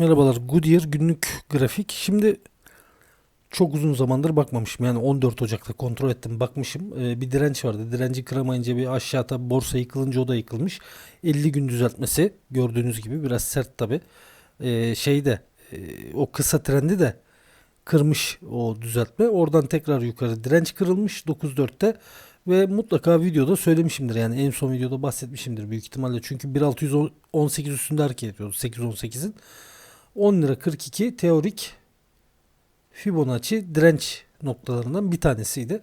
Merhabalar Goodyear günlük grafik. Şimdi çok uzun zamandır bakmamışım. Yani 14 Ocak'ta kontrol ettim bakmışım. Ee, bir direnç vardı. Direnci kıramayınca bir aşağıda borsa yıkılınca o da yıkılmış. 50 gün düzeltmesi gördüğünüz gibi biraz sert tabi. Ee, şeyde e, o kısa trendi de kırmış o düzeltme. Oradan tekrar yukarı direnç kırılmış 9.4'te ve mutlaka videoda söylemişimdir. Yani en son videoda bahsetmişimdir büyük ihtimalle. Çünkü 1618 üstünde hareket ediyordu 818'in. 10 lira 42 teorik Fibonacci direnç noktalarından bir tanesiydi.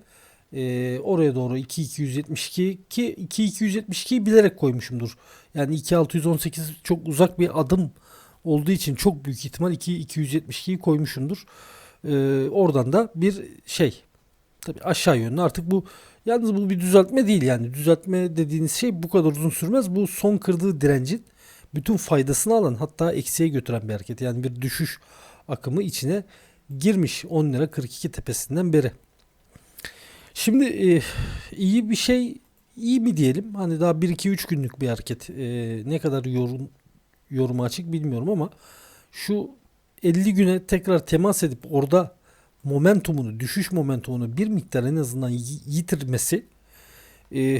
Ee, oraya doğru 2272 ki 2272'yi bilerek koymuşumdur. Yani 2618 çok uzak bir adım olduğu için çok büyük ihtimal 2272'yi koymuşumdur. Ee, oradan da bir şey tabii aşağı yönlü artık bu yalnız bu bir düzeltme değil yani düzeltme dediğiniz şey bu kadar uzun sürmez. Bu son kırdığı direncin bütün faydasını alan hatta eksiye götüren bir hareket. Yani bir düşüş akımı içine girmiş 10 lira 42 tepesinden beri. Şimdi e, iyi bir şey iyi mi diyelim? Hani daha 1-2-3 günlük bir hareket. E, ne kadar yorum yoruma açık bilmiyorum ama şu 50 güne tekrar temas edip orada momentumunu, düşüş momentumunu bir miktar en azından yi- yitirmesi e,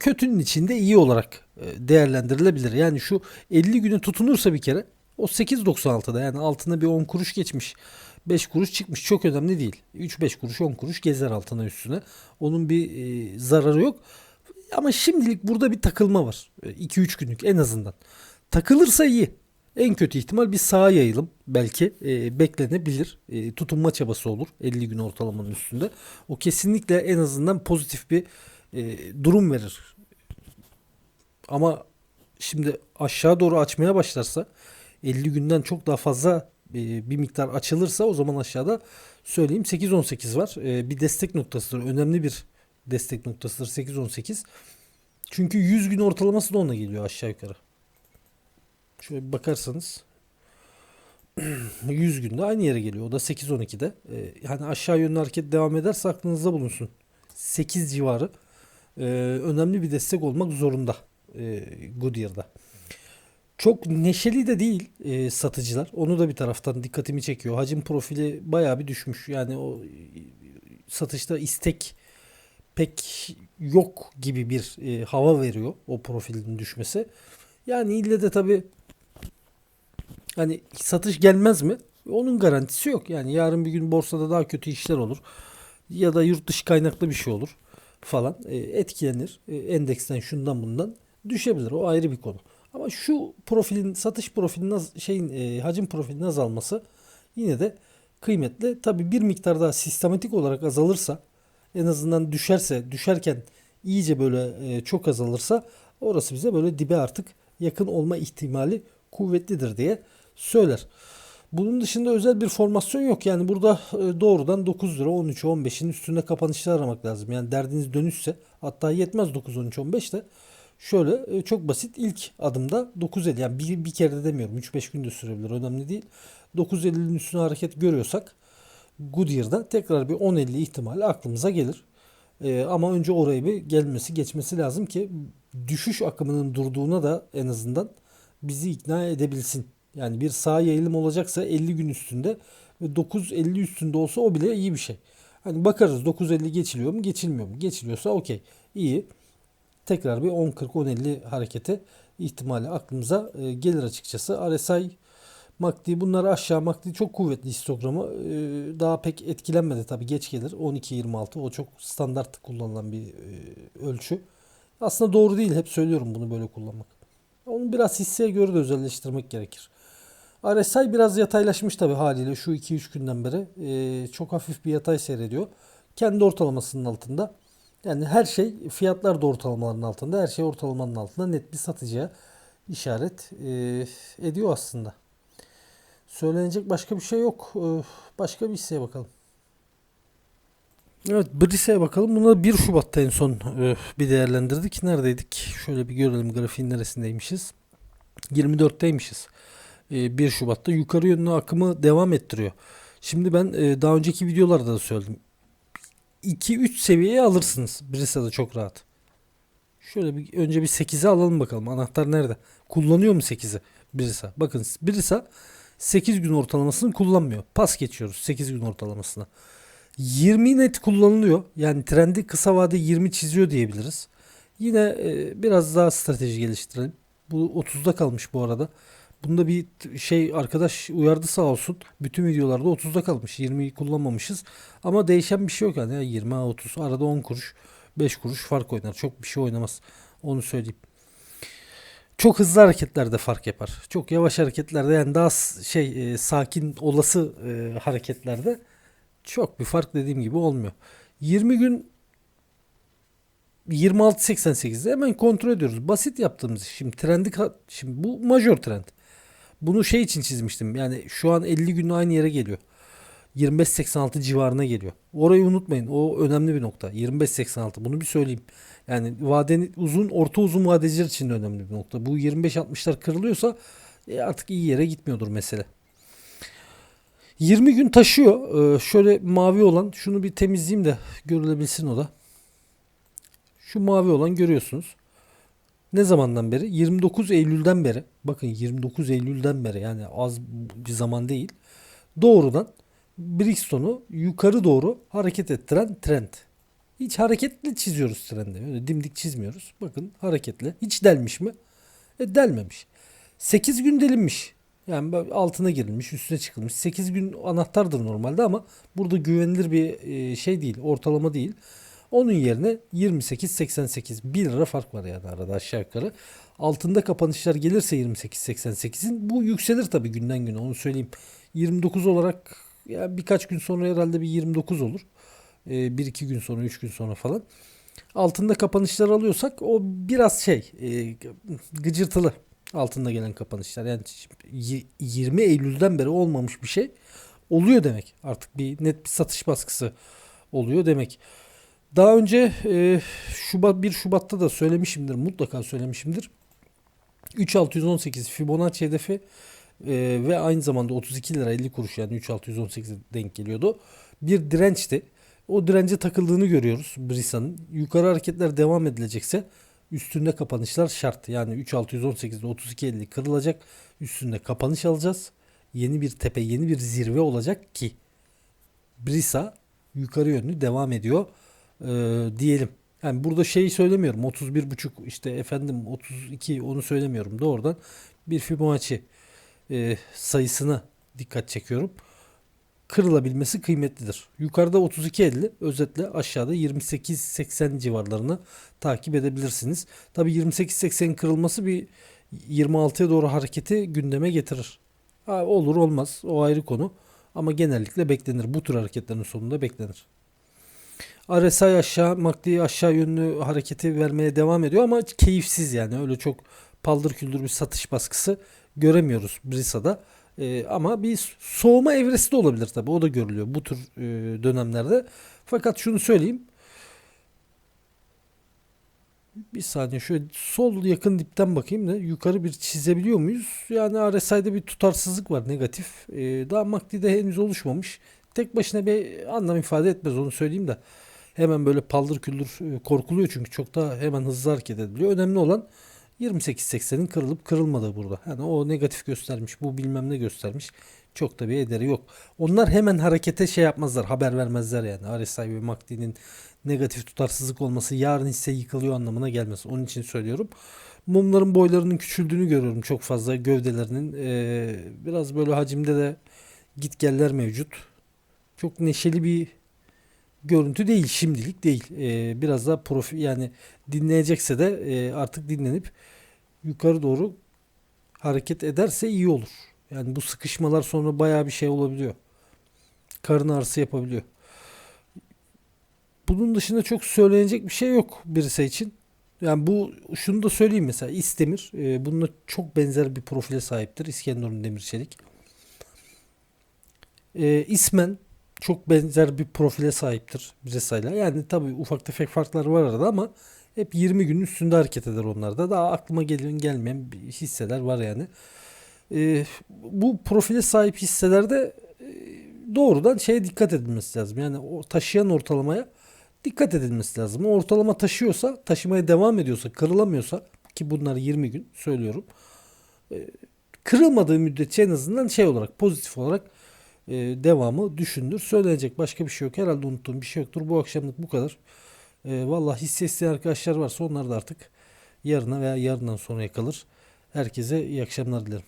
kötünün içinde iyi olarak e, değerlendirilebilir. Yani şu 50 güne tutunursa bir kere o 8.96'da yani altına bir 10 kuruş geçmiş. 5 kuruş çıkmış çok önemli değil. 3-5 kuruş 10 kuruş gezer altına üstüne. Onun bir e, zararı yok. Ama şimdilik burada bir takılma var. 2-3 günlük en azından. Takılırsa iyi. En kötü ihtimal bir sağa yayılım belki e, beklenebilir. E, tutunma çabası olur 50 gün ortalamanın üstünde. O kesinlikle en azından pozitif bir e, durum verir. Ama şimdi aşağı doğru açmaya başlarsa 50 günden çok daha fazla e, bir miktar açılırsa o zaman aşağıda söyleyeyim 8-18 var. E, bir destek noktasıdır. Önemli bir destek noktasıdır 8-18. Çünkü 100 gün ortalaması da onunla geliyor aşağı yukarı. Şöyle bir bakarsanız 100 günde aynı yere geliyor. O da 8-12'de. E, yani aşağı yönlü hareket devam ederse aklınızda bulunsun. 8 civarı e, önemli bir destek olmak zorunda e, Goodyear'da. Çok neşeli de değil e, satıcılar. Onu da bir taraftan dikkatimi çekiyor. Hacim profili bayağı bir düşmüş. Yani o satışta istek pek yok gibi bir e, hava veriyor o profilin düşmesi. Yani ille de tabii hani satış gelmez mi? Onun garantisi yok. Yani yarın bir gün borsada daha kötü işler olur. Ya da yurt dışı kaynaklı bir şey olur falan. E, etkilenir. E, endeksten şundan bundan düşebilir. O ayrı bir konu. Ama şu profilin satış profilinin şeyin e, hacim profilinin azalması yine de kıymetli. Tabi bir miktar daha sistematik olarak azalırsa en azından düşerse düşerken iyice böyle çok azalırsa orası bize böyle dibe artık yakın olma ihtimali kuvvetlidir diye söyler. Bunun dışında özel bir formasyon yok. Yani burada e, doğrudan 9 lira 13 15'in üstünde kapanışlar aramak lazım. Yani derdiniz dönüşse hatta yetmez 9 13 15 de şöyle e, çok basit ilk adımda 9.50 yani bir, bir kere de demiyorum 3-5 günde sürebilir önemli değil. 9.50'nin üstüne hareket görüyorsak Goodyear'da tekrar bir 10.50 ihtimali aklımıza gelir. E, ama önce oraya bir gelmesi geçmesi lazım ki düşüş akımının durduğuna da en azından bizi ikna edebilsin. Yani bir sağ yayılım olacaksa 50 gün üstünde ve 9.50 üstünde olsa o bile iyi bir şey. Hani bakarız 9.50 geçiliyor mu geçilmiyor mu? Geçiliyorsa okey iyi. Tekrar bir 10.40-10.50 harekete ihtimali aklımıza e, gelir açıkçası. RSI MACD bunlar aşağı MACD çok kuvvetli histogramı. E, daha pek etkilenmedi tabii geç gelir. 12.26 o çok standart kullanılan bir e, ölçü. Aslında doğru değil hep söylüyorum bunu böyle kullanmak. Onu biraz hisseye göre de özelleştirmek gerekir. RSI biraz yataylaşmış tabii haliyle şu 2-3 günden beri. E, çok hafif bir yatay seyrediyor. Kendi ortalamasının altında. Yani her şey fiyatlar da ortalamaların altında. Her şey ortalamanın altında. Net bir satıcıya işaret e, ediyor aslında. Söylenecek başka bir şey yok. E, başka bir hisseye bakalım. Evet Brise'ye bakalım. Buna 1 Şubat'ta en son e, bir değerlendirdik. Neredeydik? Şöyle bir görelim grafiğin neresindeymişiz. 24'teymişiz. E, 1 Şubat'ta yukarı yönlü akımı devam ettiriyor. Şimdi ben e, daha önceki videolarda da söyledim. 2-3 seviyeye alırsınız. Brisa'da çok rahat. Şöyle bir önce bir 8'e alalım bakalım. Anahtar nerede? Kullanıyor mu 8'i? Brisa. Bakın Brisa 8 gün ortalamasını kullanmıyor. Pas geçiyoruz 8 gün ortalamasına. 20 net kullanılıyor. Yani trendi kısa vade 20 çiziyor diyebiliriz. Yine e, biraz daha strateji geliştirelim. Bu 30'da kalmış bu arada. Bunda bir şey arkadaş uyardı sağ olsun. Bütün videolarda 30'da kalmış. 20'yi kullanmamışız. Ama değişen bir şey yok yani. Ya 20 ha 30 arada 10 kuruş 5 kuruş fark oynar. Çok bir şey oynamaz. Onu söyleyeyim. Çok hızlı hareketlerde fark yapar. Çok yavaş hareketlerde yani daha şey e, sakin olası e, hareketlerde çok bir fark dediğim gibi olmuyor. 20 gün 26.88'de hemen kontrol ediyoruz. Basit yaptığımız. Şimdi trendi şimdi bu major trend. Bunu şey için çizmiştim. Yani şu an 50 günlük aynı yere geliyor. 25.86 civarına geliyor. Orayı unutmayın. O önemli bir nokta. 25.86. Bunu bir söyleyeyim. Yani vadeni uzun, orta uzun vadeciler için de önemli bir nokta. Bu 25.60'lar kırılıyorsa e, artık iyi yere gitmiyordur mesele. 20 gün taşıyor. Ee, şöyle mavi olan şunu bir temizleyeyim de görülebilsin o da. Şu mavi olan görüyorsunuz. Ne zamandan beri? 29 Eylül'den beri. Bakın 29 Eylül'den beri yani az bir zaman değil. Doğrudan Brixton'u yukarı doğru hareket ettiren trend. Hiç hareketli çiziyoruz trendi. Öyle dimdik çizmiyoruz. Bakın hareketli. Hiç delmiş mi? E delmemiş. 8 gün delinmiş. Yani altına girilmiş, üstüne çıkılmış. 8 gün anahtardır normalde ama burada güvenilir bir e, şey değil, ortalama değil. Onun yerine 28.88 1 lira fark var yani arada aşağı yukarı. Altında kapanışlar gelirse 28.88'in bu yükselir tabii günden güne onu söyleyeyim. 29 olarak ya birkaç gün sonra herhalde bir 29 olur. 1-2 gün sonra 3 gün sonra falan. Altında kapanışlar alıyorsak o biraz şey e, gıcırtılı altında gelen kapanışlar. Yani y- 20 Eylül'den beri olmamış bir şey oluyor demek. Artık bir net bir satış baskısı oluyor demek. Daha önce e, Şubat 1 Şubat'ta da söylemişimdir. Mutlaka söylemişimdir. 3618 Fibonacci hedefi e, ve aynı zamanda 32 lira 50 kuruş yani 3618'e denk geliyordu. Bir dirençti. O dirence takıldığını görüyoruz Brisa'nın. Yukarı hareketler devam edilecekse üstünde kapanışlar şart. Yani 3618'de 32.50 kırılacak. Üstünde kapanış alacağız. Yeni bir tepe, yeni bir zirve olacak ki Brisa yukarı yönlü devam ediyor ee, diyelim. Yani burada şeyi söylemiyorum. 31.5 işte efendim 32 onu söylemiyorum. Doğrudan bir Fibonacci e, sayısına dikkat çekiyorum. Kırılabilmesi kıymetlidir. Yukarıda 32.50 özetle aşağıda 28.80 civarlarını takip edebilirsiniz. Tabi 28.80 kırılması bir 26'ya doğru hareketi gündeme getirir. Ha, olur olmaz o ayrı konu. Ama genellikle beklenir. Bu tür hareketlerin sonunda beklenir. RSI aşağı, MACD aşağı yönlü hareketi vermeye devam ediyor ama keyifsiz yani. Öyle çok paldır küldür bir satış baskısı göremiyoruz Brisa'da. Ee, ama bir soğuma evresi de olabilir tabii. O da görülüyor bu tür e, dönemlerde. Fakat şunu söyleyeyim. Bir saniye şöyle sol yakın dipten bakayım da yukarı bir çizebiliyor muyuz? Yani RSI'de bir tutarsızlık var negatif. Ee, daha MACD'de henüz oluşmamış. Tek başına bir anlam ifade etmez onu söyleyeyim de. Hemen böyle paldır küldür e, korkuluyor çünkü çok daha hemen hızlı hareket ediliyor. Önemli olan 28.80'in kırılıp kırılmadığı burada. Yani o negatif göstermiş, bu bilmem ne göstermiş. Çok da bir ederi yok. Onlar hemen harekete şey yapmazlar, haber vermezler yani. RSI ve MACD'nin negatif tutarsızlık olması yarın hisse yıkılıyor anlamına gelmez. Onun için söylüyorum. Mumların boylarının küçüldüğünü görüyorum çok fazla gövdelerinin. Ee, biraz böyle hacimde de gitgeller mevcut. Çok neşeli bir görüntü değil şimdilik değil. Ee, biraz daha profil yani dinleyecekse de e, artık dinlenip yukarı doğru hareket ederse iyi olur. Yani bu sıkışmalar sonra bayağı bir şey olabiliyor. Karın ağrısı yapabiliyor. Bunun dışında çok söylenecek bir şey yok birisi için. Yani bu şunu da söyleyeyim mesela İstemir e, bununla çok benzer bir profile sahiptir. İskenderun Demirçelik. E, ismen çok benzer bir profile sahiptir Bresa'yla. Yani tabii ufak tefek farklar var arada ama hep 20 günün üstünde hareket eder onlarda. Daha aklıma gelen gelmeyen hisseler var yani. Ee, bu profile sahip hisselerde e, doğrudan şeye dikkat edilmesi lazım. Yani o taşıyan ortalamaya dikkat edilmesi lazım. O ortalama taşıyorsa, taşımaya devam ediyorsa, kırılamıyorsa ki bunlar 20 gün söylüyorum. e, kırılmadığı müddetçe en azından şey olarak pozitif olarak e, devamı düşünülür. Söylenecek başka bir şey yok. Herhalde unuttuğum bir şey yoktur. Bu akşamlık bu kadar. E, Valla hisse isteyen arkadaşlar varsa onlar da artık yarına veya yarından sonraya kalır. Herkese iyi akşamlar dilerim.